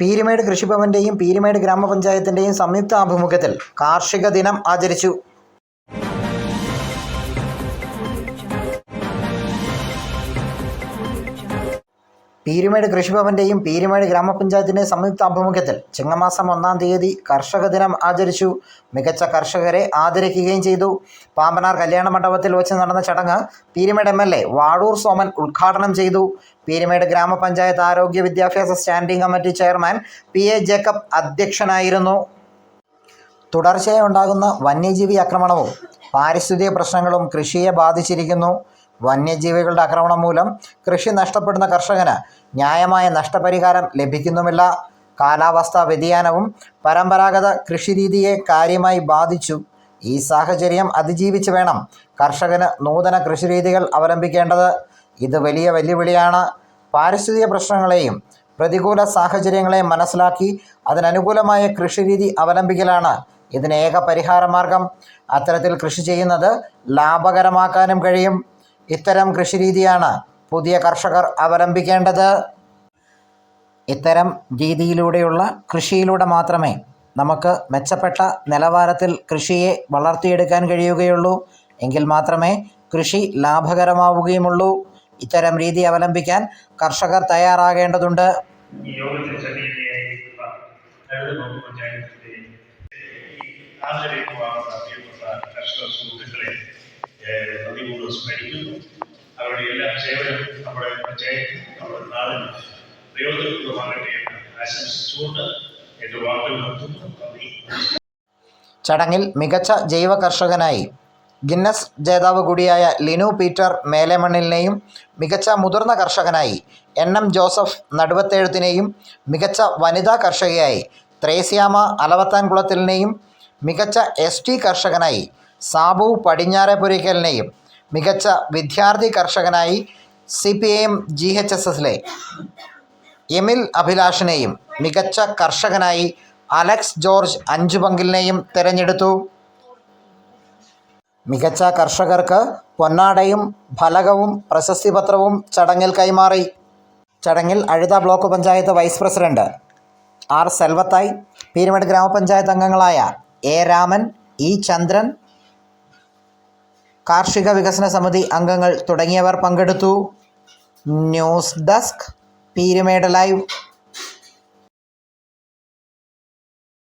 പീരുമേട് കൃഷിഭവന്റെയും പീരുമേട് ഗ്രാമപഞ്ചായത്തിന്റെയും സംയുക്ത ആഭിമുഖ്യത്തിൽ കാർഷിക ദിനം ആചരിച്ചു. പീരുമേട് കൃഷിഭവന്റെയും പീരുമേട് ഗ്രാമപഞ്ചായത്തിന്റെയും സംയുക്ത ആഭിമുഖ്യത്തിൽ ചിങ്ങമാസം ഒന്നാം തീയതി കർഷക ദിനം ആചരിച്ചു. മികച്ച കർഷകരെ ആദരിക്കുകയും ചെയ്തു. പാമ്പനാർ കല്യാണ മണ്ഡപത്തിൽ വെച്ച് നടന്ന ചടങ്ങ് Peermade M L A Soman ഉദ്ഘാടനം ചെയ്തു. പീരുമേട് ഗ്രാമപഞ്ചായത്ത് ആരോഗ്യ വിദ്യാഭ്യാസ standing committee chairman P A Jacob അധ്യക്ഷനായിരുന്നു. തുടർച്ചയായി ഉണ്ടാകുന്ന വന്യജീവി ആക്രമണവും പാരിസ്ഥിതിക പ്രശ്നങ്ങളും കൃഷിയെ ബാധിച്ചിരിക്കുന്നു. വന്യജീവികളുടെ ആക്രമണം മൂലം കൃഷി നഷ്ടപ്പെടുന്ന കർഷകന് ന്യായമായ നഷ്ടപരിഹാരം ലഭിക്കുന്നുമില്ല. കാലാവസ്ഥാ വ്യതിയാനവും പരമ്പരാഗത കൃഷിരീതിയെ കാര്യമായി ബാധിച്ചു. ഈ സാഹചര്യം അതിജീവിച്ച് വേണം കർഷകന് നൂതന കൃഷിരീതികൾ അവലംബിക്കേണ്ടത്. ഇത് വലിയ വെല്ലുവിളിയാണ്. പാരിസ്ഥിതിക പ്രശ്നങ്ങളെയും പ്രതികൂല സാഹചര്യങ്ങളെയും മനസ്സിലാക്കി അതിനനുകൂലമായ കൃഷിരീതി അവലംബിക്കലാണ് ഇതിന് ഏക പരിഹാരമാർഗം. അത്തരത്തിൽ കൃഷി ചെയ്യുന്നത് ലാഭകരമാക്കാനും കഴിയും. ഇത്തരം കൃഷിരീതിയാണ് പുതിയ കർഷകർ അവലംബിക്കേണ്ടത്. ഇത്തരം രീതിയിലൂടെയുള്ള കൃഷിയിലൂടെ മാത്രമേ നമുക്ക് മെച്ചപ്പെട്ട നിലവാരത്തിൽ കൃഷിയെ വളർത്തിയെടുക്കാൻ കഴിയുകയുള്ളൂ. എങ്കിൽ മാത്രമേ കൃഷി ലാഭകരമാവുകയുമുള്ളൂ. ഇത്തരം രീതി അവലംബിക്കാൻ കർഷകർ തയ്യാറാകേണ്ടതുണ്ട്. കർഷക സുഹൃത്തുക്കളെ നന്ദിപൂർവം സ്മരിക്കുന്നു അവരുടെ എല്ലാ സേവനം നമ്മുടെ പഞ്ചായത്ത് നമ്മുടെ നാടിന് പ്രയോജനപ്രദമാകട്ടെ എന്ന് ആശംസിച്ചുകൊണ്ട് എന്റെ വാക്കുകൾ നടത്തുന്നു നന്ദി. ചടങ്ങിൽ മികച്ച ജൈവ കർഷകനായി ഗിന്നസ് ജേതാവ് കൂടിയായ ലിനു പീറ്റർ മേലേമണ്ണിലിനെയും മികച്ച മുതിർന്ന കർഷകനായി എൻ എം ജോസഫ് നടുവത്തെഴുത്തിനെയും മികച്ച വനിതാ കർഷകയായി ത്രേസ്യാമ അലവത്താൻകുളത്തിലിനെയും മികച്ച എസ് ടി കർഷകനായി സാബു പടിഞ്ഞാറേപുരയ്ക്കലിനെയും മികച്ച വിദ്യാർത്ഥി കർഷകനായി C P I M G H S എസിലെ എമിൽ അഭിലാഷിനെയും മികച്ച കർഷകനായി അലക്സ് ജോർജ് അഞ്ചുപങ്കിലിനെയും തിരഞ്ഞെടുത്തു. മികച്ച കർഷകർക്ക് പൊന്നാടയും ഫലകവും പ്രശസ്തിപത്രവും ചടങ്ങിൽ കൈമാറി. ചടങ്ങിൽ Azhutha block panchayat vice president R സെൽവത്തായി Peermade ഗ്രാമപഞ്ചായത്ത് അംഗങ്ങളായ എ രാമൻ ഇ ചന്ദ്രൻ കാർഷിക വികസന സമിതി അംഗങ്ങൾ തുടങ്ങിയവർ പങ്കെടുത്തു. News desk Peermade live.